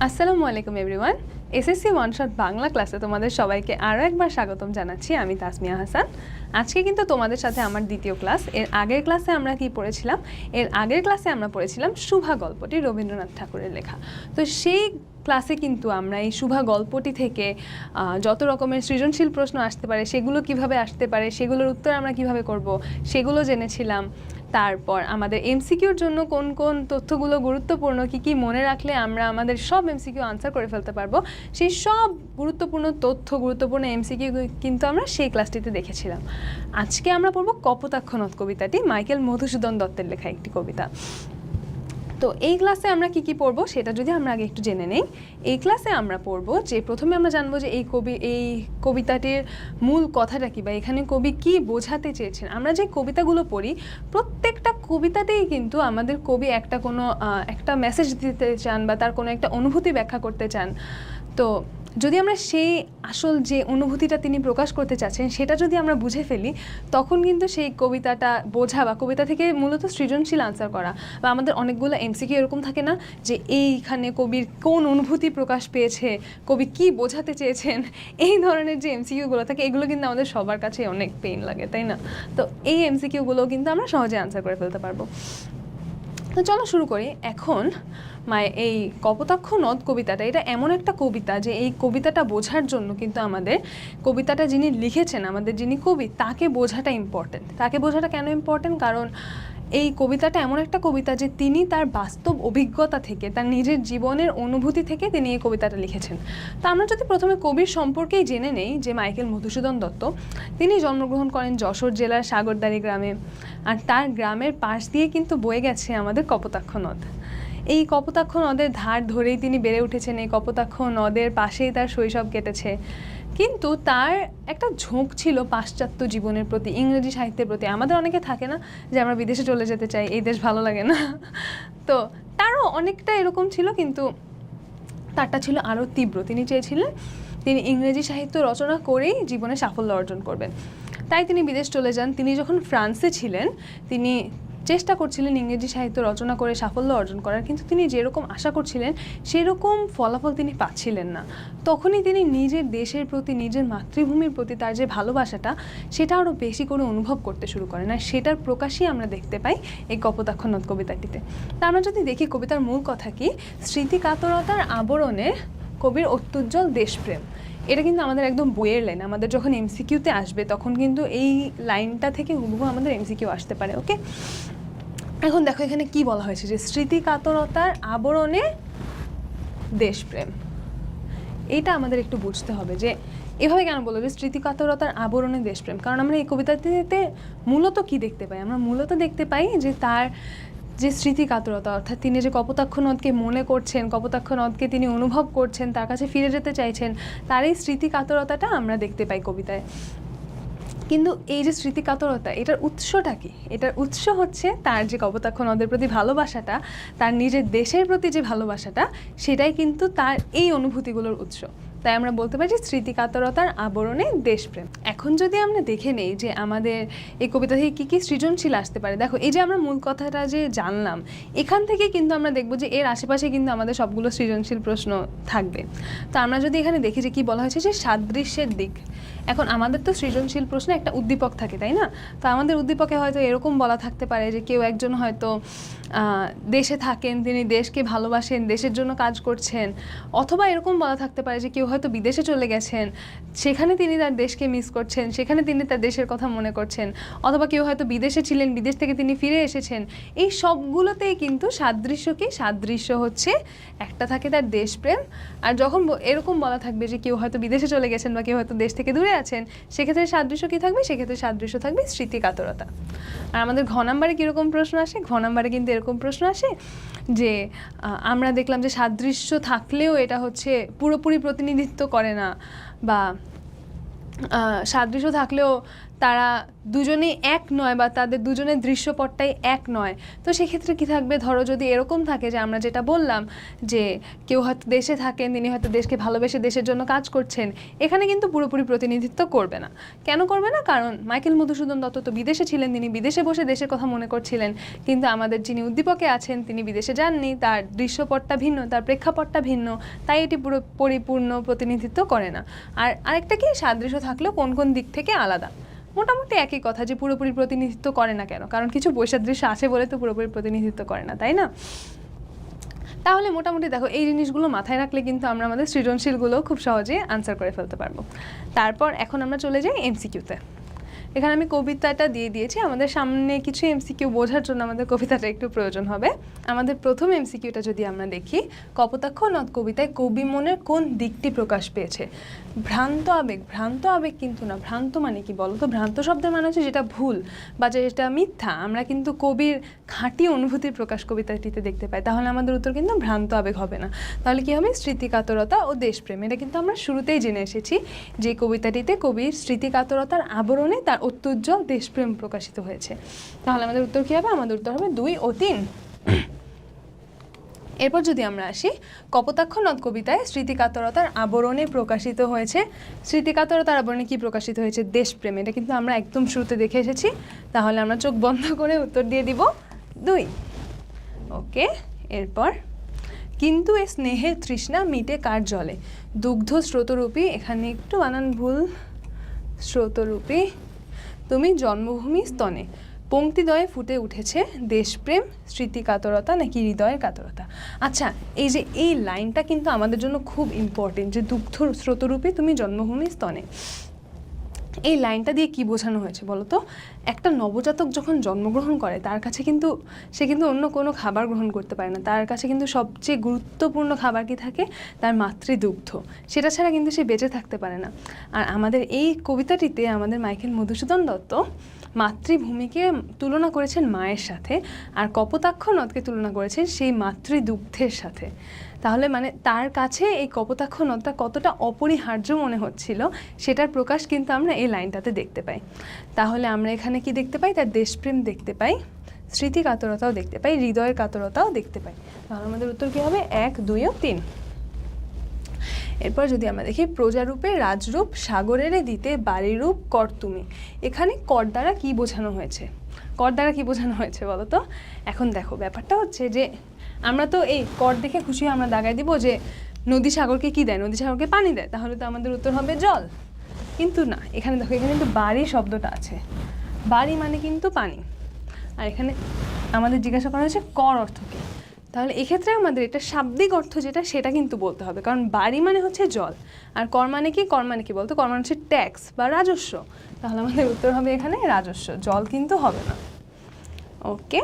আসসালামু আলাইকুম everyone SSC one shot Bangla ক্লাসে তোমাদের সবাইকে আরও একবার স্বাগতম জানাচ্ছি। আমি তাসমিয়া হাসান। আজকে কিন্তু তোমাদের সাথে আমার দ্বিতীয় ক্লাস। এর আগের ক্লাসে আমরা কি পড়েছিলাম? এর আগের ক্লাসে আমরা পড়েছিলাম শুভা গল্পটি রবীন্দ্রনাথ ঠাকুরের লেখা। তো সেই ক্লাসে কিন্তু আমরা এই শুভা গল্পটি থেকে যত রকমের সৃজনশীল প্রশ্ন আসতে পারে, সেগুলো কীভাবে আসতে পারে, সেগুলোর উত্তর আমরা কীভাবে করব, সেগুলো জেনেছিলাম। তারপর আমাদের এমসিকিউর জন্য কোন কোন তথ্যগুলো গুরুত্বপূর্ণ, কি কি মনে রাখলে আমরা আমাদের সব এমসিকিউ আনসার করে ফেলতে পারব, সেই সব গুরুত্বপূর্ণ তথ্য, গুরুত্বপূর্ণ এমসিকিউ কিন্তু আমরা সেই ক্লাসটিতে দেখেছিলাম। আজকে আমরা পড়ব কপোতাক্ষণত কবিতাটি, মাইকেল মধুসূদন দত্তের লেখা একটি কবিতা। তো এই ক্লাসে আমরা কি কি পড়ব সেটা যদি আমরা আগে একটু জেনে নেই, এই ক্লাসে আমরা পড়ব যে প্রথমে আমরা জানব যে এই কবি, এই কবিতাটির মূল কথাটা কি বা এখানে কবি কি বোঝাতে চেয়েছেন। আমরা যে কবিতাগুলো পড়ি, প্রত্যেকটা কবিতাতেই কিন্তু আমাদের কবি একটা কোনো একটা মেসেজ দিতে চান বা তার কোনো একটা অনুভূতি ব্যাখ্যা করতে চান। তো যদি আমরা সেই আসল যে অনুভূতিটা তিনি প্রকাশ করতে চাচ্ছেন, সেটা যদি আমরা বুঝে ফেলি, তখন কিন্তু সেই কবিতাটা বোঝা বা কবিতা থেকে মূলত সৃজনশীল আনসার করা বা আমাদের অনেকগুলো এমসিকিউ এরকম থাকে না যে এইখানে কবির কোন অনুভূতি প্রকাশ পেয়েছে, কবি কি বোঝাতে চেয়েছেন, এই ধরনের যে এমসিকিউগুলো থাকে, এগুলো কিন্তু আমাদের সবার কাছে অনেক পেইন লাগে, তাই না? তো এই এমসিকিউগুলো কিন্তু আমরা সহজে আনসার করে ফেলতে পারব। তো চলো শুরু করি। এখন মায় এই কপোতাক্ষ নদ কবিতাটা, এটা এমন একটা কবিতা যে এই কবিতাটা বোঝার জন্য কিন্তু আমাদের, কবিতাটা যিনি লিখেছেন, আমাদের যিনি কবি, তাকে বোঝাটা ইম্পর্টেন্ট তাকে বোঝাটা কেন ইম্পর্টেন্ট কারণ এই কবিতাটা এমন একটা কবিতা যে তিনি তার বাস্তব অভিজ্ঞতা থেকে, তার নিজের জীবনের অনুভূতি থেকে তিনি এই কবিতাটা লিখেছেন। তা আমরা যদি প্রথমে কবির সম্পর্কেই জেনে নেই যে মাইকেল মধুসূদন দত্ত, তিনি জন্মগ্রহণ করেন যশোর জেলার সাগরদাড়ি গ্রামে আর তার গ্রামের পাশ দিয়ে কিন্তু বয়ে গেছে আমাদের কপোতাক্ষ নদ। এই কপোতাক্ষ নদের ধার ধরেই তিনি বেড়ে উঠেছেন, এই কপোতাক্ষ নদের পাশেই তার শৈশব কেটেছে। কিন্তু তার একটা ঝোঁক ছিল পাশ্চাত্য জীবনের প্রতি, ইংরেজি সাহিত্যের প্রতি। আমাদের অনেকে থাকে না যে আমরা বিদেশে চলে যেতে চাই, এই দেশ ভালো লাগে না। তো তারও অনেকটা এরকম ছিল, কিন্তু তারটা ছিল আরও তীব্র। তিনি চেয়েছিলেন তিনি ইংরেজি সাহিত্য রচনা করেই জীবনে সাফল্য অর্জন করবেন। তাই তিনি বিদেশ চলে যান। তিনি যখন ফ্রান্সে ছিলেন, তিনি চেষ্টা করছিলেন ইংরেজি সাহিত্য রচনা করে সাফল্য অর্জন করার, কিন্তু তিনি যেরকম আশা করছিলেন, সেরকম ফলাফল তিনি পাচ্ছিলেন না। তখনই তিনি নিজের দেশের প্রতি, নিজের মাতৃভূমির প্রতি তার যে ভালোবাসাটা, সেটা আরও বেশি করে অনুভব করতে শুরু করেন। আর সেটার প্রকাশই আমরা দেখতে পাই এই কপোতাক্ষ নদ কবিতাটিতে। তা আমরা যদি দেখি, কবিতার মূল কথা কি? স্মৃতিকাতরতার আবরণে কবির অত্যুজ্জ্বল দেশপ্রেম। এটা কিন্তু আমাদের একদম বইয়ের লাইন। আমাদের যখন এমসিকিউতে আসবে, তখন কিন্তু এই লাইনটা থেকে হুবহু আমাদের এমসিকিউ আসতে পারে, ওকে? এখন দেখো এখানে কি বলা হয়েছে যে স্মৃতিকাতরতার আবরণে দেশপ্রেম। এইটা আমাদের একটু বুঝতে হবে যে এভাবে কেন বলব যে স্মৃতিকাতরতার আবরণে দেশপ্রেম? কারণ আমরা এই কবিতাটিতে মূলত কি দেখতে পাই? আমরা মূলত দেখতে পাই যে তার যে স্মৃতিকাতরতা, অর্থাৎ তিনি যে কপোতাক্ষ নদকে মনে করছেন, কপোতাক্ষ নদকে তিনি অনুভব করছেন, তার কাছে ফিরে যেতে চাইছেন, তার এই স্মৃতিকাতরতাটা আমরা দেখতে পাই কবিতায়। কিন্তু এই যে স্মৃতিকাতরতা, এটার উৎসটা কি? এটার উৎস হচ্ছে তার যে কপোতাক্ষ নদের প্রতি ভালোবাসাটা, তার নিজের দেশের প্রতি যে ভালোবাসাটা, সেটাই কিন্তু তার এই অনুভূতিগুলোর উৎস। তাই আমরা বলতে পারি যে স্মৃতিকাতরতার আবরণে দেশপ্রেম। এখন যদি আমরা দেখে নেই যে আমাদের এই কবিতা থেকে কী কী সৃজনশীল আসতে পারে, দেখো এই যে আমরা মূল কথাটা যে জানলাম, এখান থেকে কিন্তু আমরা দেখব যে এর আশেপাশে কিন্তু আমাদের সবগুলো সৃজনশীল প্রশ্ন থাকবে। তো আমরা যদি এখানে দেখি যে কী বলা হয়েছে যে সাদৃশ্যের দিক এখন আমাদের তো সৃজনশীল প্রশ্নে একটা উদ্দীপক থাকে, তাই না? তো আমাদের উদ্দীপকে হয়তো এরকম বলা থাকতে পারে যে কেউ একজন হয়তো দেশে থাকেন, তিনি দেশকে ভালোবাসেন, দেশের জন্য কাজ করছেন, অথবা এরকম বলা থাকতে পারে যে কেউ হয়তো বিদেশে চলে গেছেন, সেখানে তিনি তার দেশকে মিস করছেন, সেখানে তিনি তার দেশের কথা মনে করছেন, অথবা কেউ হয়তো বিদেশে ছিলেন, বিদেশ থেকে তিনি ফিরে এসেছেন, এই সবগুলোতেই কিন্তু সাদৃশ্য কি? সাদৃশ্য হচ্ছে একটা থাকে তার দেশপ্রেম, আর যখন এরকম বলা থাকবে যে কেউ হয়তো বিদেশে চলে গেছেন বা কেউ হয়তো দেশ থেকে দূরে আছেন, সেক্ষেত্রে সাদৃশ্য কী থাকবে? সেক্ষেত্রে সাদৃশ্য থাকবে স্মৃতিকাতরতা। আর আমাদের ঘ নাম্বারে কীরকম প্রশ্ন আসে? ঘ নাম্বারে কিন্তু এরকম প্রশ্ন আসে? যে আমরা দেখলাম যে সাদৃশ্য থাকলেও এটা হচ্ছে পুরোপুরি প্রতিনিধিত্ব করে না বা সাদৃশ্য থাকলেও তারা দুজনেই এক নয় বা তাদের দুজনের দৃশ্যপটটাই এক নয়। তো সেক্ষেত্রে কি থাকবে? ধরো যদি এরকম থাকে যে আমরা যেটা বললাম যে কেউ হয়তো দেশে থাকেন, তিনি হয়তো দেশকে ভালোবেসে দেশের জন্য কাজ করছেন, এখানে কিন্তু পুরোপুরি প্রতিনিধিত্ব করবে না। কেন করবে না? কারণ মাইকেল মধুসূদন দত্ত তো বিদেশে ছিলেন, তিনি বিদেশে বসে দেশের কথা মনে করছিলেন। কিন্তু আমাদের যিনি উদ্দীপকে আছেন, তিনি বিদেশে যাননি, তার দৃশ্যপটটা ভিন্ন, তার প্রেক্ষাপটটা ভিন্ন, তাই এটি পুরো পরিপূর্ণ প্রতিনিধিত্ব করে না। আর আরেকটা কি? সাদৃশ্য থাকলেও কোন কোন দিক থেকে আলাদা। মোটামুটি একই কথা যে পুরোপুরি প্রতিনিধিত্ব করে না কেন। কারণ কিছু বৈসাদৃশ্য আছে বলে তো পুরোপুরি প্রতিনিধিত্ব করে না, তাই না? তাহলে মোটামুটি দেখো, এই জিনিসগুলো মাথায় রাখলে কিন্তু আমরা আমাদের সৃজনশীলগুলো খুব সহজে আনসার করে ফেলতে পারব। তারপর এখন আমরা চলে যাই এমসিকিউতে এখানে আমি কবিতাটা দিয়ে দিয়েছি। আমাদের সামনে কিছু এমসিকিউ বোঝার জন্য আমাদের কবিতাটা একটু প্রয়োজন হবে। আমাদের প্রথম এমসিকিউটা যদি আমরা দেখি, কপোতাক্ষ নদ কবিতায় কবি মনের কোন দিকটি প্রকাশ পেয়েছে? ভ্রান্ত আবেগ ভ্রান্ত আবেগ কিন্তু না, ভ্রান্ত মানে কি বলতো? ভ্রান্ত শব্দের মানে হচ্ছে যেটা ভুল বা যেটা মিথ্যা। আমরা কিন্তু কবির খাঁটি অনুভূতির প্রকাশ কবিতাটিতে দেখতে পাই। তাহলে আমাদের উত্তর কিন্তু ভ্রান্ত আবেগ হবে না। তাহলে কি হবে? স্মৃতিকাতরতা ও দেশপ্রেম। এটা কিন্তু আমরা শুরুতেই জেনে এসেছি যে কবিতাটিতে কবির স্মৃতিকাতরতার আবরণে তার অত্যুজ্জ্বল দেশপ্রেম প্রকাশিত হয়েছে। তাহলে আমাদের উত্তর কী হবে? আমাদের উত্তর হবে দুই ও তিন। এরপর যদি আমরা আসি, কপোতাক্ষ নদ কবিতায় স্মৃতিকাতরতার আবরণে প্রকাশিত হয়েছে। স্মৃতিকাতরতার আবরণে কি প্রকাশিত হয়েছে? দেশপ্রেম। এটা কিন্তু আমরা একদম শুরুতে দেখে এসেছি। তাহলে আমরা চোখ বন্ধ করে উত্তর দিয়ে দিব দুই। ওকে, এরপর। কিন্তু এ স্নেহের তৃষ্ণা মিটে কার জলে? দুগ্ধ স্রোতরূপী, এখানে একটু বানান ভুল। স্রোতরূপী তুমি জন্মভূমি স্তনে। পঙ্ক্তিদয়ে ফুটে উঠেছে দেশপ্রেম, স্মৃতিকাতরতা নাকি হৃদয়ের কাতরতা। আচ্ছা এই যে এই লাইনটা কিন্তু আমাদের জন্য খুব ইম্পর্টেন্ট যে দুগ্ধ স্রোতরূপে তুমি জন্মভূমি স্তনে। এই লাইনটা দিয়ে কি বোঝানো হয়েছে বলো তো? একটা নবজাতক যখন জন্মগ্রহণ করে, তার কাছে কিন্তু সে কিন্তু অন্য কোনো খাবার গ্রহণ করতে পারে না। তার কাছে কিন্তু সবচেয়ে গুরুত্বপূর্ণ খাবার কি থাকে? তার মাতৃদুগ্ধ। সেটা ছাড়া কিন্তু সে বেঁচে থাকতে পারে না। আর আমাদের এই কবিতাটিতে আমাদের মাইকেল মধুসূদন দত্ত মাতৃভূমিকে তুলনা করেছেন মায়ের সাথে, আর কপোতাক্ষ নদকে তুলনা করেছেন সেই মাতৃদুগ্ধের সাথে। তাহলে মানে তার কাছে এই কপোতাক্ষ নদটা কতটা অপরিহার্য মনে হচ্ছিল, সেটার প্রকাশ কিন্তু আমরা এই লাইনটাতে দেখতে পাই। তাহলে আমরা এখানে কি দেখতে পাই? তার দেশপ্রেম দেখতে পাই স্মৃতি কাতরতাও দেখতে পাই, হৃদয়ের কাতরতাও দেখতে পাই। তাহলে আমাদের উত্তর কী হবে? এক, দুই ও তিন। এরপর যদি আমরা দেখি, প্রজারূপে রাজরূপ, সাগরেরে দিতে বাড়িরূপ কর তুমি এখানে কর দ্বারা কী বোঝানো হয়েছে? কর দ্বারা কী বোঝানো হয়েছে বলো তো এখন দেখো, ব্যাপারটা হচ্ছে যে আমরা তো এই কর দেখে খুশি আমরা দাগায় দিব যে নদী সাগরকে কি দেয়? নদী সাগরকে পানি দেয়। তাহলে তো আমাদের উত্তর হবে জল। কিন্তু না, এখানে দেখো, এখানে কিন্তু বাড়ি শব্দটা আছে। বাড়ি মানে কিন্তু পানি। আর এখানে আমাদের জিজ্ঞাসা করা হয়েছে কর অর্থ কী? তাহলে এক্ষেত্রে আমাদের এটা শাব্দিক অর্থ যেটা, সেটা কিন্তু বলতে হবে। কারণ বাড়ি মানে হচ্ছে জল। আর কর মানে কি? কর মানে কি বলতো? কর মানে হচ্ছে ট্যাক্স বা রাজস্ব। তাহলে আমাদের উত্তর হবে এখানে রাজস্ব। জল কিন্তু হবে না। ওকে?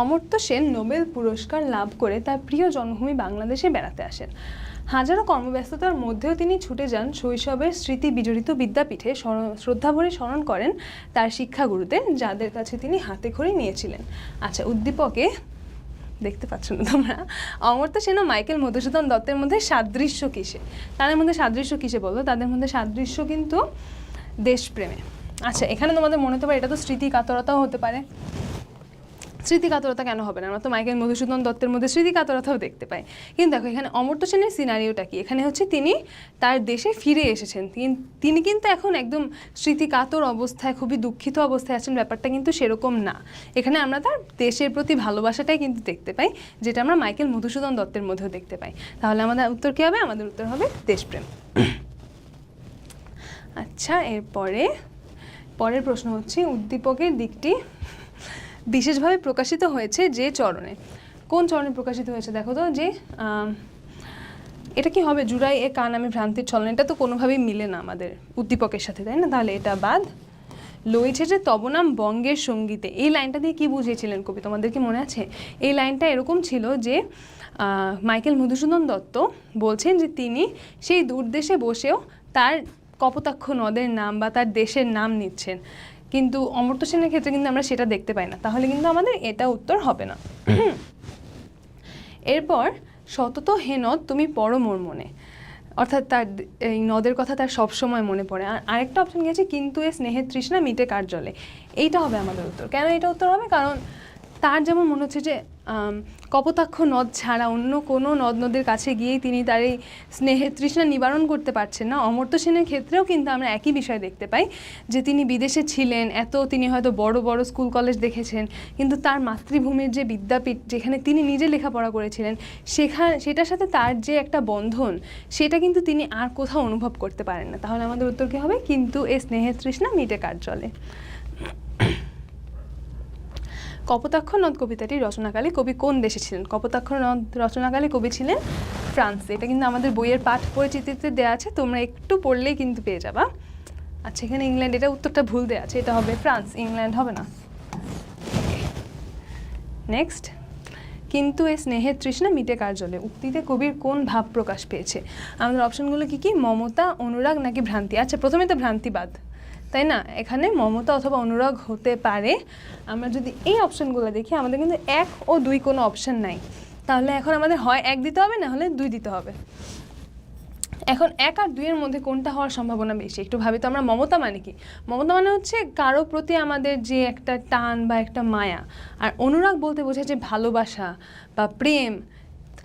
অমর্ত্য সেন নোবেল পুরস্কার লাভ করে তার প্রিয় জন্মভূমি বাংলাদেশে বেড়াতে আসেন। হাজারো কর্মব্যস্ততার মধ্যেও তিনি ছুটে যান শৈশবের স্মৃতি বিজড়িত বিদ্যাপীঠে শ্রদ্ধাভরে স্মরণ করেন তার শিক্ষাগুরুদের যাদের কাছে তিনি হাতে খড়ি নিয়েছিলেন। আচ্ছা উদ্দীপকে দেখতে পাচ্ছ না তোমরা? অমর্ত্য সেন ও মাইকেল মধুসূদন দত্তের মধ্যে সাদৃশ্য কিসে? তাদের মধ্যে সাদৃশ্য কিসে বলব তাদের মধ্যে সাদৃশ্য কিন্তু দেশপ্রেমে। আচ্ছা এখানে তোমাদের মনে হতে পারে এটা তো স্মৃতি কাতরতাও হতে পারে। স্মৃতিকাতরতা কেন হবে না? আমরা তো মাইকেল মধুসূদন দত্তের মধ্যে স্মৃতিকাতরতাও দেখতে পাই। কিন্তু দেখো, এখানে অমর্ত্য সেনের সিনারিওটা কি? এখানে হচ্ছে তিনি তার দেশে ফিরে এসেছেন। তিনি কিন্তু এখন একদম স্মৃতিকাতর অবস্থায়, খুবই দুঃখিত অবস্থায় আছেন। ব্যাপারটা কিন্তু সেরকম না। এখানে আমরা তার দেশের প্রতি ভালোবাসাটাই কিন্তু দেখতে পাই, যেটা আমরা মাইকেল মধুসূদন দত্তের মধ্যেও দেখতে পাই। তাহলে আমাদের উত্তর কী হবে? আমাদের উত্তর হবে দেশপ্রেম। আচ্ছা এরপরে, পরের প্রশ্ন হচ্ছে, উদ্দীপকের দিকটি বিশেষভাবে প্রকাশিত হয়েছে যে চরণে। কোন চরণে প্রকাশিত হয়েছে দেখো তো, যে এটা কি হবে? জুড়াই এ কান আমি ভ্রান্তির চলন এটা তো কোনোভাবেই মিলে না আমাদের উদ্দীপকের সাথে, তাই না? তাহলে এটা বাদ। লইছে যে তব নাম বঙ্গের সঙ্গীতে। এই লাইনটা দিয়ে কি বুঝিয়েছিলেন কবি? তোমাদের কি মনে আছে? এই লাইনটা এরকম ছিল যে মাইকেল মধুসূদন দত্ত বলছেন যে তিনি সেই দূরদেশে বসেও তার কপোতাক্ষ নদের নাম বা তার দেশের নাম নিচ্ছেন। কিন্তু অমর্ত্য সেনের ক্ষেত্রে কিন্তু আমরা সেটা দেখতে পাই না। তাহলে কিন্তু আমাদের এটা উত্তর হবে না। এরপর, সতত হেনত তুমি পরমোর মনে। অর্থাৎ তার এই নদের কথা তার সবসময় মনে পড়ে। আর আরেকটা অপশন গেছে কিন্তু এ স্নেহের তৃষ্ণা মিটে কার জলে? এইটা হবে আমাদের উত্তর। কেন এটা উত্তর হবে? কারণ তার যেমন মনে হচ্ছে যে কপোতাক্ষ নদ ছাড়া অন্য কোনো নদ নদীর কাছে গিয়েই তিনি তার এই স্নেহের তৃষ্ণা নিবারণ করতে পারছেন না। অমর্ত্য সেনের ক্ষেত্রেও কিন্তু আমরা একই বিষয় দেখতে পাই যে তিনি বিদেশে ছিলেন, এত তিনি হয়তো বড় বড় স্কুল, কলেজ দেখেছেন, কিন্তু তার মাতৃভূমির যে বিদ্যাপীঠ যেখানে তিনি নিজে লেখাপড়া করেছিলেন সেখানে সেটার সাথে তার যে একটা বন্ধন, সেটা কিন্তু তিনি আর কোথাও অনুভব করতে পারেন না। তাহলে আমাদের উত্তর কী হবে? কিন্তু এ স্নেহের তৃষ্ণা মিটে কার জলে? কপোতাক্ষ নদ কবিতাটি রচনাকালে কবি কোন দেশে ছিলেন? কপোতাক্ষ নদ রচনাকালে কবি ছিলেন ফ্রান্সে। এটা কিন্তু আমাদের বইয়ের পাঠ পরিচিতিতে দেওয়া আছে, তোমরা একটু পড়লেই কিন্তু পেয়ে যাবা। আচ্ছা এখানে ইংল্যান্ড, এটা উত্তরটা ভুল দেওয়া আছে, এটা হবে ফ্রান্স, ইংল্যান্ড হবে না। নেক্সট কিন্তু এই স্নেহের তৃষ্ণা মিটে কার জলে? উক্তিতে কবির কোন ভাব প্রকাশ পেয়েছে? আমাদের অপশনগুলো কি কি? মমতা, অনুরাগ নাকি ভ্রান্তি? আচ্ছা প্রথমে তো ভ্রান্তিবাদ। তাই না? এখানে মমতা অথবা অনুরাগ হতে পারে। আমরা যদি এই অপশনগুলো দেখি, আমাদের কিন্তু এক ও দুই কোনো অপশন নাই। তাহলে এখন আমাদের হয় এক দিতে হবে, না হলে দুই দিতে হবে। এখন এক আর দুইয়ের মধ্যে কোনটা হওয়ার সম্ভাবনা বেশি? একটু ভাবি তো আমরা মমতা মানে কি? মমতা মানে হচ্ছে কারও প্রতি আমাদের যে একটা টান বা একটা মায়া। আর অনুরাগ বলতে বোঝায় যে ভালোবাসা বা প্রেম।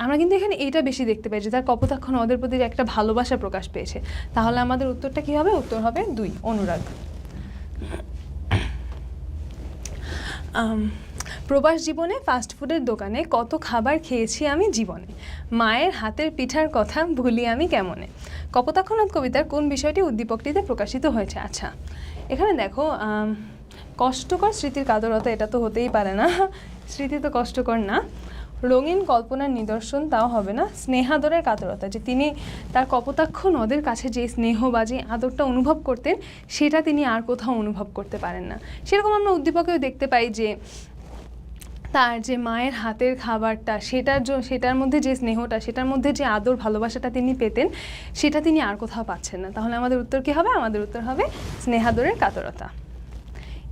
আমরা কিন্তু এখানে এইটা বেশি দেখতে পাই যে তার কপোতাক্ষ নদের প্রতি একটা ভালোবাসা প্রকাশ পেয়েছে। তাহলে আমাদের উত্তরটা কি হবে? উত্তর হবে দুই, অনুরাগ। প্রবাস জীবনে ফাস্টফুডের দোকানে কত খাবার খেয়েছি আমি জীবনে? মায়ের হাতের পিঠার কথা ভুলি আমি কেমনে? কপোতাক্ষনাথ কবিতার কোন বিষয়টি উদ্দীপকটিতে প্রকাশিত হয়েছে? আচ্ছা এখানে দেখো কষ্টকর স্মৃতির কাতরতা এটা তো হতেই পারে না। স্মৃতি তো কষ্টকর না। রঙিন কল্পনার নিদর্শন তাও হবে না, স্নেহাদরের কাতরতা। যে তিনি তার কপোতাক্ষ নদের কাছে যে স্নেহ বা যে আদরটা অনুভব করতেন, সেটা তিনি আর কোথাও অনুভব করতে পারেন না। সেরকম আমরা উদ্দীপকেও দেখতে পাই যে তার যে মায়ের হাতের খাবারটা, সেটার জন্য সেটার মধ্যে যে স্নেহটা, সেটার মধ্যে যে আদর ভালোবাসাটা তিনি পেতেন, সেটা তিনি আর কোথাও পাচ্ছেন না। তাহলে আমাদের উত্তর কী হবে? আমাদের উত্তর হবে স্নেহাদরের কাতরতা।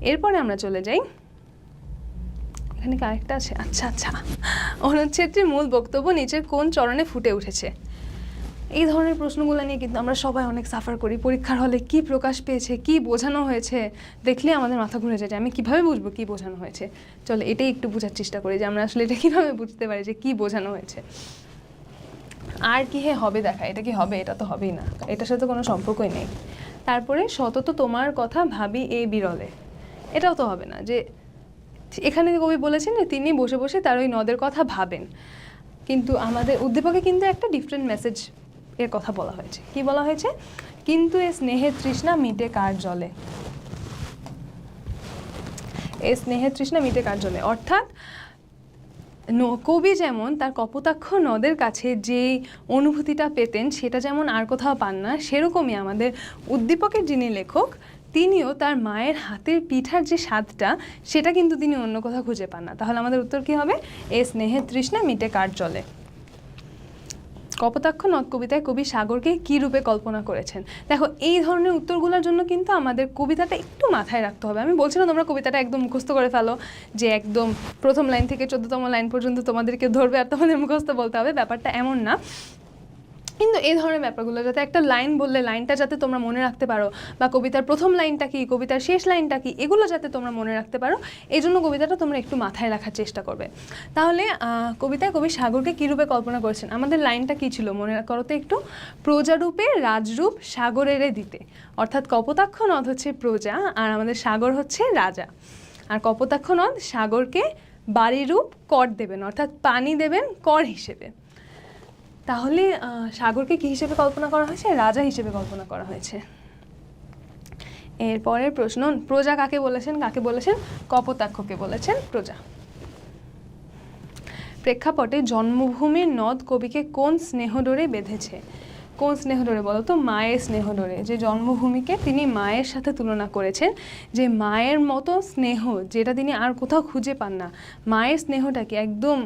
এরপরে আমরা চলে যাই এখানে আরেকটা আছে। আচ্ছা আচ্ছা। অনুচ্ছেদটির মূল বক্তব্য নিচের কোন চরণে ফুটে উঠেছে? এই ধরনের প্রশ্নগুলো নিয়ে কিন্তু আমরা সবাই অনেক সাফার করি। পরীক্ষার হলে কি প্রকাশ পেয়েছে, কি বোঝানো হয়েছে, দেখলে আমাদের মাথা ঘুরে যায় আমি কীভাবে বুঝব কি বোঝানো হয়েছে? চলো, এটাই একটু বোঝার চেষ্টা করি যে আমরা আসলে এটা কীভাবে বুঝতে পারি যে কি বোঝানো হয়েছে। আর কি হে হবে দেখা, এটা কি হবে, এটা তো হবেই না। এটার সাথে কোনো সম্পর্কই নেই। তারপরে, সতত তোমার কথা ভাবি এ বিরলে। এটাও তো হবে না যে এখানে কবি বলেছেন যে তিনি বসে বসে তার ওই নদের কথা ভাবেন। কিন্তু আমাদের উদ্দীপকে কিন্তু একটা ডিফারেন্ট মেসেজ এর কথা বলা হয়েছে। কি বলা হয়েছে? কিন্তু এ স্নেহের তৃষ্ণা মিটে কার জলে? এ স্নেহের তৃষ্ণা মিটে কার জলে? অর্থাৎ কবি যেমন তার কপোতাক্ষ নদের কাছে যে অনুভূতিটা পেতেন, সেটা যেমন আর কোথাও পান না, সেরকমই আমাদের উদ্দীপকের যিনি লেখক তিনিও তার মায়ের হাতের পিঠার যে স্বাদটা, সেটা কিন্তু তিনি অন্য কোথাও খুঁজে পান না। তাহলে আমাদের উত্তর কী হবে? এ স্নেহের তৃষ্ণা, মিটে কার জলে। কপোতাক্ষ নদ কবিতায় কবি সাগরকে কী রূপে কল্পনা করেছেন? দেখো, এই ধরনের উত্তরগুলোর জন্য কিন্তু আমাদের কবিতাটা একটু মাথায় রাখতে হবে। আমি বলছি না তোমরা কবিতাটা একদম মুখস্থ করে ফেলো যে একদম প্রথম লাইন থেকে চোদ্দতম লাইন পর্যন্ত তোমাদেরকে ধরবে আর তোমাদের মুখস্থ বলতে হবে। ব্যাপারটা এমন না। কিন্তু এই ধরনের ব্যাপারগুলো, যাতে একটা লাইন বললে লাইনটা যাতে তোমরা মনে রাখতে পারো, বা কবিতার প্রথম লাইনটা কি, কবিতার শেষ লাইনটা কি, এগুলো যাতে তোমরা মনে রাখতে পারো, এই জন্য কবিতাটা তোমরা একটু মাথায় রাখার চেষ্টা করবে। তাহলে কবিতায় কবি সাগরকে কী রূপে কল্পনা করেছেন? আমাদের লাইনটা কি ছিল? মনে করো তো একটু, প্রজারূপে রাজরূপ সাগরেরে দিতে। অর্থাৎ কপোতাক্ষ নদ হচ্ছে প্রজা, আর আমাদের সাগর হচ্ছে রাজা। আর কপোতাক্ষ নদ সাগরকে বাড়িরূপ কর দেবেন, অর্থাৎ পানি দেবেন, কর হিসেবে। তাহলে সাগরকে কি হিসেবে কল্পনা করা হয়েছে? রাজা হিসেবে কল্পনা করা হয়েছে। এরপরের প্রশ্ন, প্রজা কাকে বলেছেন? কাকে বলেছেন? কপোতাক্ষকে বলেছেন প্রজা। প্রেক্ষাপটে জন্মভূমির নদ কবিকে কোন স্নেহডোরে বেঁধেছে? কোন স্নেহডোরে বলো তো? মায়ের স্নেহডোরে যে জন্মভূমিকে তিনি মায়ের সাথে তুলনা করেছেন, যে মায়ের মতো স্নেহ যেটা তিনি আর কোথাও খুঁজে পান না। মায়ের স্নেহটাকে একদম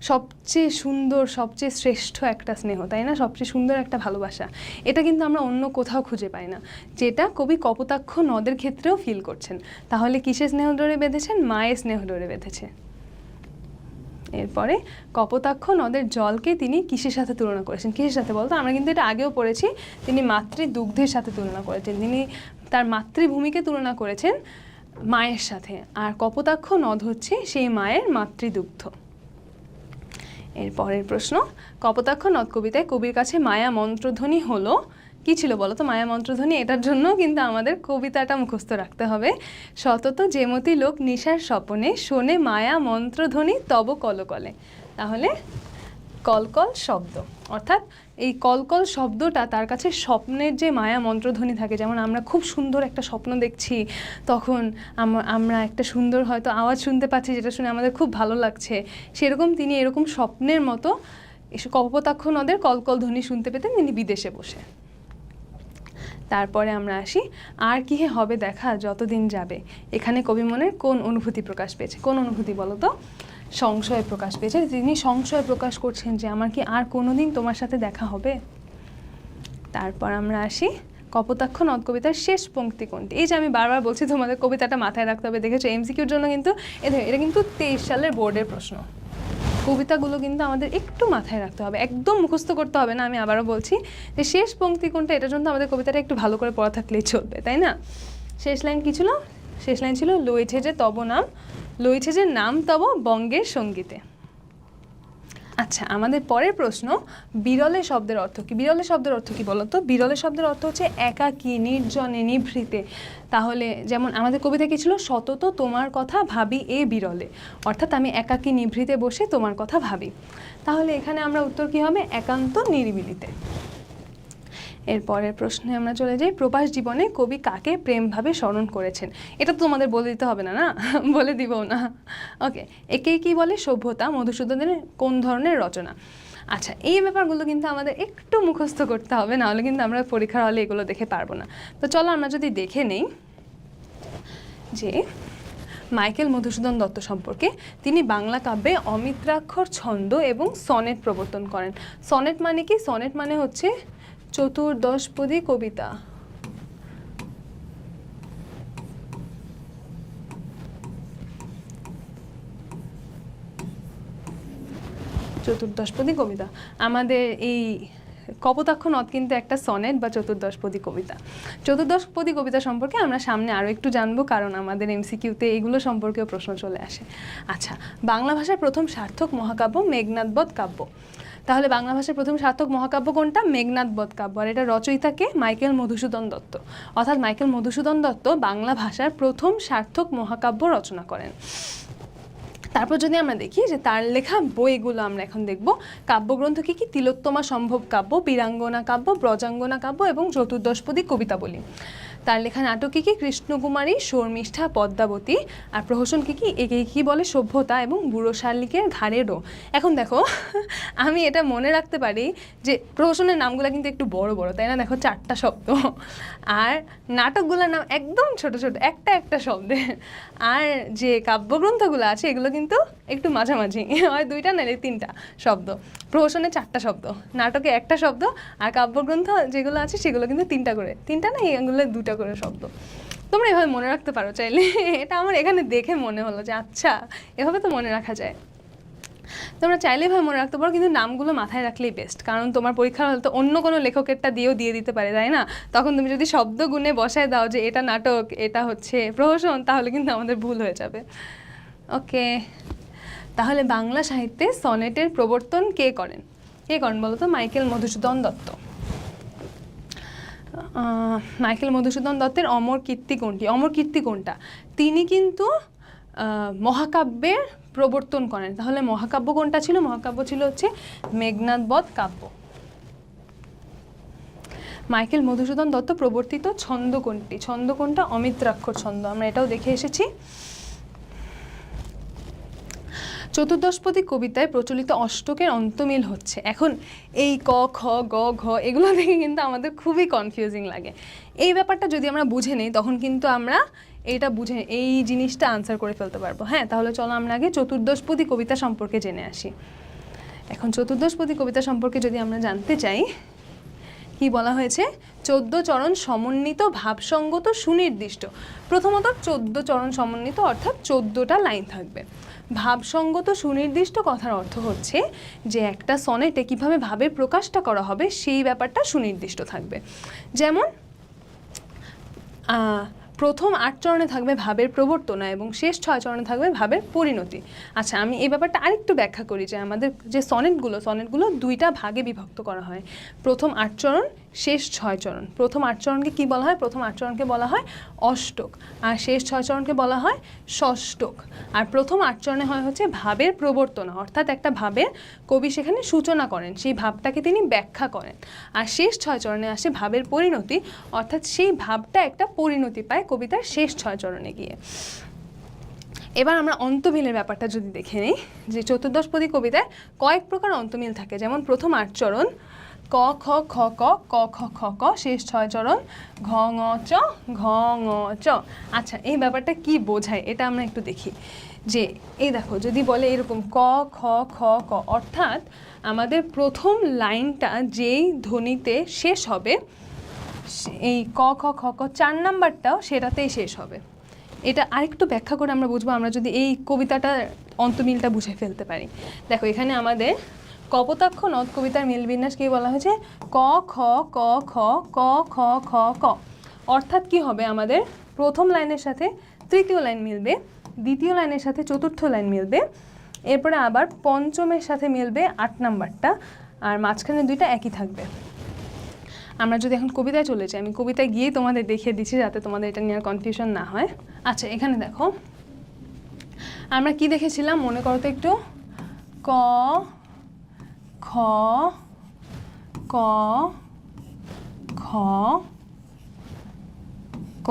সবচেয়ে সুন্দর, সবচেয়ে শ্রেষ্ঠ একটা স্নেহ, তাই না? সবচেয়ে সুন্দর একটা ভালোবাসা। এটা কিন্তু আমরা অন্য কোথাও খুঁজে পাই না। যেটা কবি কপোতাক্ষ নদের ক্ষেত্রেও ফিল করছেন। তাহলে কিসের স্নেহডোরে বেঁধেছেন? মায়ের স্নেহডোরে বেঁধেছে। এরপরে, কপোতাক্ষ নদের জলকে তিনি কিসের সাথে তুলনা করেছেন? কিসের সাথে বলতো? আমরা কিন্তু এটা আগেও পড়েছি, তিনি মাতৃ দুগ্ধের সাথে তুলনা করেছেন। তিনি তার মাতৃভূমিকে তুলনা করেছেন মায়ের সাথে। আর কপোতাক্ষ নদ হচ্ছে সেই মায়ের মাতৃদুগ্ধ। এর পরের প্রশ্ন, কপোতাক্ষ নদ কবিতায় কবির কাছে মায়া মন্ত্রধ্বনি হলো। কি ছিল বলো তো মায়া মন্ত্রধ্বনি এটার জন্য কিন্তু আমাদের কবিতাটা মুখস্থ রাখতে হবে। সতত যেমতি লোক নিশার স্বপনে শোনে মায়া মন্ত্রধ্বনি তব কলকলে। তাহলে কলকল শব্দ। অর্থাৎ এই কলকল শব্দটা তার কাছে স্বপ্নের যে মায়া মন্ত্রধ্বনি থাকে, যেমন আমরা খুব সুন্দর একটা স্বপ্ন দেখছি, তখন আম- আমরা একটা সুন্দর হয়তো আওয়াজ শুনতে পাচ্ছি, যেটা শুনে আমাদের খুব ভালো লাগছে। সেরকম তিনি এরকম স্বপ্নের মতো কপোতাক্ষ নদের কলকল ধ্বনি শুনতে পেতেন তিনি বিদেশে বসে। তারপরে আমরা আসি, আর কি হবে দেখা, যতদিন যাবে। এখানে কবি মনের কোন অনুভূতি প্রকাশ পেয়েছে? কোন অনুভূতি বলো তো? সংশয় প্রকাশ পেয়েছে। তিনি সংশয় প্রকাশ করছেন যে আমার কি আর কোনো দিন তোমার সাথে দেখা হবে? তারপর আমরা আসি কপোতাক্ষ নদ কবিতার শেষ পঙ্ক্তি কোনটি? এই যে আমি বারবার বলছি, তোমাদের কবিতাটা মাথায় রাখতে হবে। দেখেছ এমসিকিউর জন্য কিন্তু এটা কিন্তু তেইশ সালের বোর্ডের প্রশ্ন। কবিতাগুলো কিন্তু আমাদের একটু মাথায় রাখতে হবে। একদম মুখস্থ করতে হবে না, আমি আবারও বলছি যে শেষ পঙ্ক্তি কোনটা, এটার জন্য আমাদের কবিতাটা একটু ভালো করে পড়া থাকলেই চলবে, তাই না? শেষ লাইন কি ছিল? শেষ লাইন ছিল লইছে যে তব নাম লইছে যে নাম তব বঙ্গের সঙ্গীতে। আচ্ছা আমাদের পরের প্রশ্ন, বিরলে শব্দের অর্থ কি? বিরলে শব্দের অর্থ কি বলতো? বিরলে শব্দের অর্থ হচ্ছে একাকী, নির্জনে, নিভৃতে। তাহলে যেমন আমাদের কবিতা কি ছিল? সতত তোমার কথা ভাবি এ বিরলে। অর্থাৎ আমি একাকী, নিভৃতে বসে তোমার কথা ভাবি। তাহলে এখানে আমরা উত্তর কি হবে? একান্ত নিরিবিলিতে। এর পরের প্রশ্নে আমরা চলে যাই। প্রবাস জীবনে কবি কাকে প্রেমভাবে স্মরণ করেছেন? এটা তো তোমাদের বলে দিতে হবে না না? বলে দিব না। ওকে একে কি বলে? সভ্যতা, মধুসূদনের কোন ধরনের রচনা? আচ্ছা এই ব্যাপারগুলো কিন্তু আমাদের একটু মুখস্থ করতে হবে, নাহলে কিন্তু আমরা পরীক্ষার হলে এগুলো দেখে পারব না। তো চলো আমরা যদি দেখে নেই যে মাইকেল মধুসূদন দত্ত সম্পর্কে তিনি বাংলা কাব্যে অমিত্রাক্ষর ছন্দ এবং সনেট প্রবর্তন করেন। সনেট মানে কি? সনেট মানে হচ্ছে চতুর্দশপদী কবিতা। চতুর্দশপদী কবিতা। আমাদের এই কপোতাক্ষ নদ কিন্তু একটা সনেট বা চতুর্দশপদী কবিতা। চতুর্দশপদী কবিতা সম্পর্কে আমরা সামনে আরও একটু জানব, কারণ আমাদের এমসিকিউতে এগুলো সম্পর্কেও প্রশ্ন চলে আসে। আচ্ছা বাংলা ভাষার প্রথম সার্থক মহাকাব্য মেঘনাথবধ কাব্য। তাহলে বাংলা ভাষার প্রথম সার্থক মহাকাব্য কোনটা? মেঘনাথ বধ কাব্য। আর এটা রচয়িতাকে মাইকেল মধুসূদন দত্ত। অর্থাৎ মাইকেল মধুসূদন দত্ত বাংলা ভাষার প্রথম সার্থক মহাকাব্য রচনা করেন। তারপর যদি আমরা দেখি যে তার লেখা বইগুলো আমরা এখন দেখব, কাব্যগ্রন্থ কী কী? তিলোত্তমা সম্ভব কাব্য, বীরাঙ্গনা কাব্য, ব্রজাঙ্গনা কাব্য এবং চতুর্দশপদী কবিতাবলী। তার লেখা নাটক কি কৃষ্ণকুমারী, শর্মিষ্ঠা, পদ্মাবতী। আর প্রহসন কি কি? একে কি বলে? সভ্যতা এবং বুড়ো শালিকের ঘাড়েরও এখন দেখো, আমি এটা মনে রাখতে পারি যে প্রহসনের নামগুলো কিন্তু একটু বড় বড়, তাই না? দেখো, চারটা শব্দ। আর নাটকগুলোর নাম একদম ছোট ছোট, একটা একটা শব্দে। আর যে কাব্যগ্রন্থগুলো আছে, এগুলো কিন্তু একটু মাঝামাঝি, হয় দুইটা নাহলে তিনটা শব্দ। প্রহসনে চারটা শব্দ, নাটকে একটা শব্দ, আর কাব্যগ্রন্থ যেগুলো আছে, সেগুলো কিন্তু তিনটা করে। তিনটা না এগুলো দুটা করে শব্দ। তোমরা এভাবে মনে রাখতে পারো চাইলে। এটা আমার এখানে দেখে মনে হলো যে আচ্ছা এভাবে তো মনে রাখা যায়। তোমরা চাইলে ভাবে মনে রাখতে পারো, কিন্তু নামগুলো মাথায় রাখলেই বেস্ট কারণ তোমার পরীক্ষার হলে তো অন্য কোনো লেখকেরটা দিয়েও দিয়ে দিতে পারে, তাই না? তখন তুমি যদি শব্দ গুণে বসায় দাও যে, এটা নাটক, এটা হচ্ছে প্রহসন তাহলে কিন্তু আমাদের ভুল হয়ে যাবে। ওকে তাহলে বাংলা সাহিত্যে সনেটের প্রবর্তন কে করেন? কে করেন বলো তো মাইকেল মধুসূদন দত্ত। মাইকেল মধুসূদন দত্তের অমর কীর্তি কোনটি? অমর কীর্তি কোনটা? তিনি কিন্তু মহাকাব্যের প্রবর্তন করেন। তাহলে মহাকাব্য কোনটা ছিল? মহাকাব্য ছিল হচ্ছে মেঘনাথবধ কাব্য। মাইকেল মধুসূদন দত্ত প্রবর্তিত ছন্দ কোনটি? ছন্দ কোনটা? অমিত্রাক্ষর ছন্দ। আমরা এটাও দেখে এসেছি। চতুর্দশপদী কবিতায় প্রচলিত অষ্টকের অন্তমিল হচ্ছে। এখন এই ক, খ, গ, ঘ এগুলো দেখে কিন্তু আমাদের খুবই কনফিউজিং লাগে। এই ব্যাপারটা যদি আমরা বুঝে নিই, তখন কিন্তু আমরা এটা বুঝে, এই জিনিসটা আনসার করে ফেলতে পারব। হ্যাঁ তাহলে চলো আমরা আগে চতুর্দশপদী কবিতা সম্পর্কে জেনে আসি। এখন চতুর্দশপদী কবিতা সম্পর্কে যদি আমরা জানতে চাই, কি বলা হয়েছে? চোদ্দ চরণ সমন্বিত ভাবসঙ্গত সুনির্দিষ্ট। প্রথমত চোদ্দ চরণ সমন্বিত অর্থাৎ চোদ্দোটা লাইন থাকবে। ভাবসঙ্গত সুনির্দিষ্ট কথার অর্থ হচ্ছে যে একটা সনেটে কীভাবে ভাবের প্রকাশটা করা হবে, সেই ব্যাপারটা সুনির্দিষ্ট থাকবে। যেমন প্রথম আট চরণে থাকবে ভাবের প্রবর্তনা এবং শেষ ছয় চরণে থাকবে ভাবের পরিণতি। আচ্ছা আমি এই ব্যাপারটা আরেকটু ব্যাখ্যা করি যে আমাদের যে সনেটগুলো সনেটগুলো দুইটা ভাগে বিভক্ত করা হয়। প্রথম আট চরণ শেষ ছয় চরণ। প্রথম আট চরণকে কী বলা হয়? প্রথম আট চরণকে বলা হয় অষ্টক। আর শেষ ছয় চরণকে বলা হয় ষষ্টক আর প্রথম আট চরণে হয় হচ্ছে ভাবের প্রবর্তনা। অর্থাৎ একটা ভাবের কবি সেখানে সূচনা করেন। সেই ভাবটাকে তিনি ব্যাখ্যা করেন। আর শেষ ছয় চরণে আসে ভাবের পরিণতি। অর্থাৎ সেই ভাবটা একটা পরিণতি পায় কবিতার শেষ ছয় চরণে গিয়ে। এবার আমরা অন্তমিলের ব্যাপারটা যদি দেখে নিই, যে চতুর্দশপদী কবিতায় কয়েক প্রকার অন্তমিল থাকে। যেমন প্রথম আট চরণ ক, খ খ, ক ক, খ খ, ক, শেষ ছয় চরণ, ঘ, ঙ, চ, ঘ, ঙ, চ। আচ্ছা এই ব্যাপারটা কি বোঝায়? এটা আমরা একটু দেখি। যে, এই দেখো, যদি বলে এরকম ক, খ খ, ক, অর্থাৎ আমাদের প্রথম লাইনটা যেই ধ্বনিতে শেষ হবে এই ক, খ খ, ক, চার নাম্বারটাও সেটাতেই শেষ হবে। এটা আরেকটু ব্যাখ্যা করে আমরা বুঝব, আমরা যদি এই কবিতাটার অন্তমিলটা বুঝে ফেলতে পারি। দেখো, এখানে আমাদের কপোতাক্ষ নদ কবিতার মিলবিন্যাসকে বলা হয়েছে? ক, খ ক খ ক, খ খ, ক। অর্থাৎ কি হবে আমাদের? প্রথম লাইনের সাথে তৃতীয় লাইন মিলবে, দ্বিতীয় লাইনের সাথে চতুর্থ লাইন মিলবে, এরপরে আবার পঞ্চমের সাথে মিলবে আট নাম্বারটা, আর মাঝখানে দুইটা একই থাকবে। আমরা যদি এখন কবিতায় চলে যাই, আমি কবিতায় গিয়েই তোমাদের দেখিয়ে দিচ্ছি যাতে তোমাদের এটা নিয়ে কনফিউশন না হয়। আচ্ছা এখানে দেখো। আমরা কি দেখেছিলাম? মনে করো তো একটু। ক খ, ক খ ক,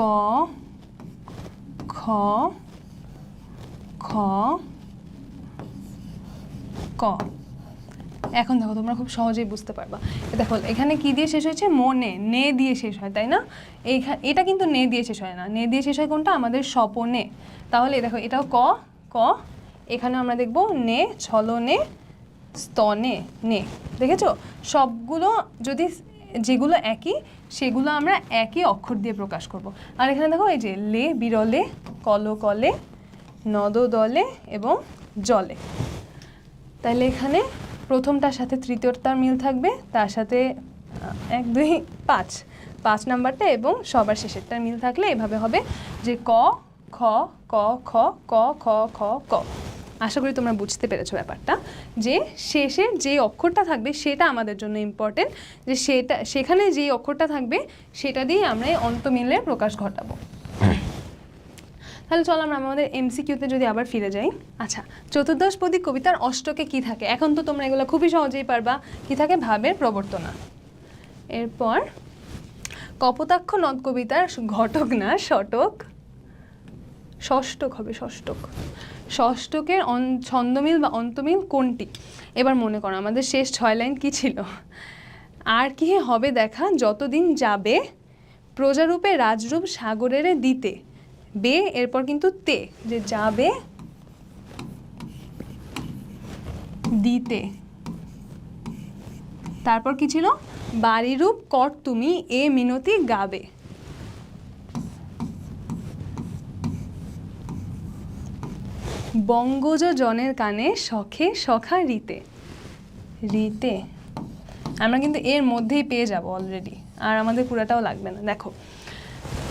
খ খ, ক। এখন দেখো, তোমরা খুব সহজেই বুঝতে পারবা। দেখো, এখানে কি দিয়ে শেষ হয়েছে? মনে, নে দিয়ে শেষ হয়, তাই না? এইখা- এটা কিন্তু নে দিয়ে শেষ হয় না। নে দিয়ে শেষ হয় কোনটা? আমাদের স্বপনে। তাহলে দেখো, এটাও ক ক। এখানে আমরা দেখব, নে, ছলনে স্তনে, নে। দেখেছ? সবগুলো যদি যেগুলো একই, সেগুলো আমরা একই অক্ষর দিয়ে প্রকাশ করব। আর এখানে দেখো, এই যে লে, বিরলে কল কলে নদ দলে এবং জলে। তাহলে এখানে প্রথমটার সাথে তৃতীয়টার মিল থাকবে, তার সাথে এক, দুই, পাঁচ। পাঁচ নাম্বারটা এবং সবার শেষেরটার মিল থাকলে এভাবে হবে যে ক, খ ক খ ক খ খ, ক। আশা করি তোমরা বুঝতে পেরেছ ব্যাপারটা, যে শেষের যে অক্ষরটা থাকবে সেটা আমাদের জন্য ইম্পর্টেন্ট যে সেটা, সেখানে যেই অক্ষরটা থাকবে সেটা দিয়ে আমরা এই অন্তমিলের প্রকাশ ঘটাবো। তাহলে চলো আমরা আমাদের এমসিকিউতে যদি আবার ফিরে যাই। আচ্ছা চতুর্দশ চতুর্দশপদী কবিতার অষ্টকে কি থাকে? এখন তো তোমরা এগুলো খুবই সহজেই পারবা, কি থাকে? ভাবের প্রবর্তনা। এরপর, কপোতাক্ষ নদ কবিতার ঘটক না, শটক? ষষ্ঠক হবে, ষষ্ঠক। ষষ্ঠকের ছন্দমিল বা অন্তমিল কোনটি? এবার মনে করো, আমাদের শেষ ছয় লাইন কী ছিল? আর কি হবে দেখা যতদিন যাবে, প্রজারূপে রাজরূপ সাগরেরে দিতে, বে এরপর কিন্তু তে, যে যাবে দিতে। তারপর কি ছিল? বাড়িরূপ কর তুমি, এ মিনতি গাবে। বঙ্গজ জনের কানে শখে সখা রীতে। রীতে? আমরা কিন্তু এর মধ্যেই পেয়ে যাব অলরেডি আর আমাদের পুরাটাও লাগবে না। দেখো,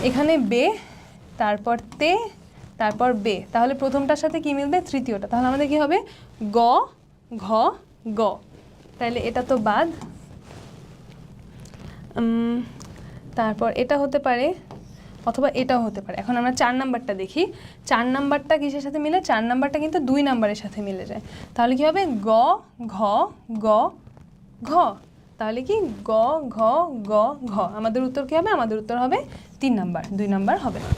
এখানে বে, তারপর তে, তারপর বে। তাহলে প্রথমটার সাথে কি মিলবে? তৃতীয়টা। তাহলে আমাদের কি হবে? গ, ঘ, গ। তাহলে এটা তো বাদ। তারপর এটা হতে পারে অথবা এটাও হতে পারে। এখন আমরা চার নাম্বারটা দেখি। চার নাম্বারটা কিসের সাথে মিলে? চার নাম্বারটা কিন্তু দুই নাম্বারের সাথে মিলে যায়। তাহলে কি হবে? গ, ঘ গ, ঘ। তাহলে কি? গ, ঘ গ, ঘ। আমাদের উত্তর কী হবে? আমাদের উত্তর হবে তিন নাম্বার। দুই নাম্বার হবে। না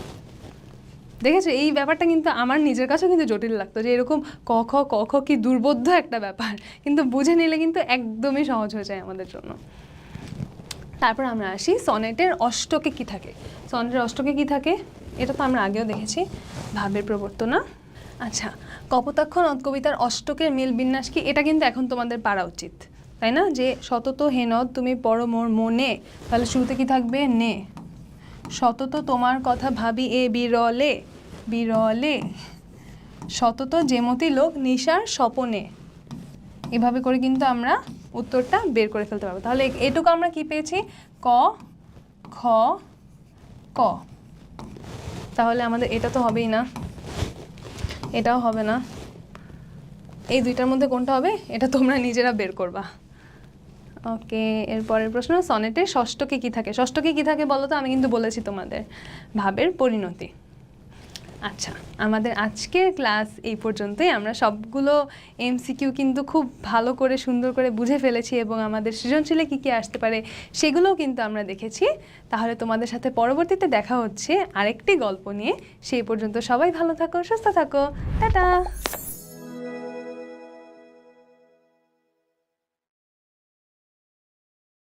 দেখেছ? এই ব্যাপারটা কিন্তু আমার নিজের কাছেও কিন্তু জটিল লাগতো যে এরকম ক, খ ক, খ কি দুর্বোধ্য একটা ব্যাপার। কিন্তু বুঝে নিলে কিন্তু একদমই সহজ হয়ে যায় আমাদের জন্য। তারপর আমরা আসি সনেটের অষ্টকে কি থাকে? সনেটের অষ্টকে কি থাকে? এটা তো আমরা আগেও দেখেছি, ভাবের প্রবর্তনা। আচ্ছা কপোতাক্ষ নদ কবিতার অষ্টকের মিল বিন্যাস কি? এটা কিন্তু এখন তোমাদের পারা উচিত, তাই না? যে সতত হে নদ, তুমি পড়ো মোর মনে, তাহলে শুরুতে কি থাকবে? নে। সতত তোমার কথা ভাবি এ বিরলে বিরলে। সতত যেমতি লোক নিশার স্বপনে। এভাবে করে কিন্তু আমরা উত্তরটা বের করে ফেলতে পারব। তাহলে এটুকু আমরা কি পেয়েছি? ক, খ, ক। তাহলে আমাদের এটা তো হবেই না। এটাও হবে না। এই দুইটার মধ্যে কোনটা হবে? এটা তোমরা নিজেরা বের করবা। ওকে এরপরের প্রশ্ন, সনেটের ষষ্ঠকে কি থাকে? ষষ্ঠকে কি থাকে বলো তো? আমি কিন্তু বলেছি তোমাদের ভাবের পরিণতি। আচ্ছা আমাদের আজকের ক্লাস এই পর্যন্তই। আমরা সবগুলো এমসিকিউ কিন্তু খুব ভালো করে, সুন্দর করে বুঝে ফেলেছি এবং আমাদের সৃজনশীলে কী কী আসতে পারে সেগুলোও কিন্তু আমরা দেখেছি। তাহলে তোমাদের সাথে পরবর্তীতে দেখা হচ্ছে আরেকটি গল্প নিয়ে। সেই পর্যন্ত সবাই ভালো থাকো, সুস্থ থাকো। টাটা!